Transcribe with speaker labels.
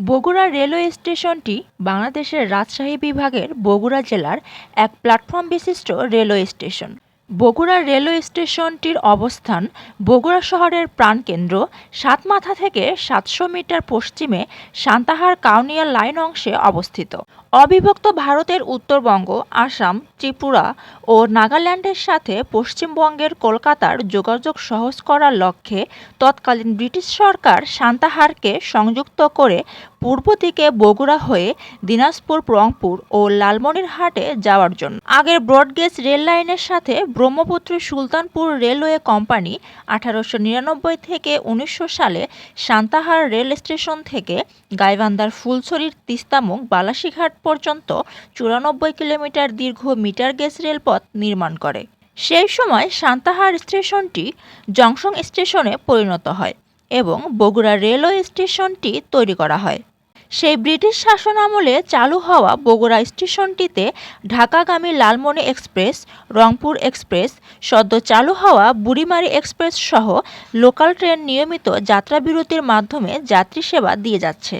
Speaker 1: Bogura railway স্টেশনটি বাংলাদেশের রাজশাহী বিভাগের বগুড়া জেলার এক প্ল্যাটফর্ম বিশিষ্ট রেলওয়ে স্টেশন। বগুড়া রেলওয়ে স্টেশনটির অবস্থান বগুড়া শহরের প্রাণকেন্দ্র সাতমাথা থেকে সাতশো মিটার পশ্চিমে সান্তাহার কাউনিয়া লাইন অংশে অবস্থিত। অবিভক্ত ভারতের উত্তরবঙ্গ, আসাম, ত্রিপুরা ও নাগাল্যান্ডের সাথে পশ্চিমবঙ্গের কলকাতার যোগাযোগ সহজ করার লক্ষ্যে তৎকালীন ব্রিটিশ সরকার সান্তাহারকে সংযুক্ত করে পূর্ব দিকে বগুড়া হয়ে দিনাজপুর, রংপুর ও লালমনিরহাটে যাওয়ার জন্য। আগের ব্রডগেজ রেল লাইনের সাথে ব্রহ্মপুত্র সুলতানপুর রেলওয়ে কোম্পানি আঠারোশো নিরানব্বই থেকে উনিশশো সালে সান্তাহার রেল স্টেশন থেকে গাইবান্ধার ফুলছড়ির তিস্তামুখ বালাসীঘাট পর্যন্ত চুরানব্বই কিলোমিটার দীর্ঘ মিটার গেজ রেলপথ নির্মাণ করে। সেই সময় সান্তাহার স্টেশনটি জংশন স্টেশনে পরিণত হয় এবং বগুড়া রেলওয়ে স্টেশনটি তৈরি করা হয়। সেই ব্রিটিশ শাসন আমলে চালু হওয়া বগুড়া স্টেশনটিতে ঢাকাগামী লালমনি এক্সপ্রেস, রংপুর এক্সপ্রেস, সদ্য চালু হওয়া বুড়িমারি এক্সপ্রেস সহ লোকাল ট্রেন নিয়মিত যাত্রাবিরতির মাধ্যমে যাত্রী সেবা দিয়ে যাচ্ছে।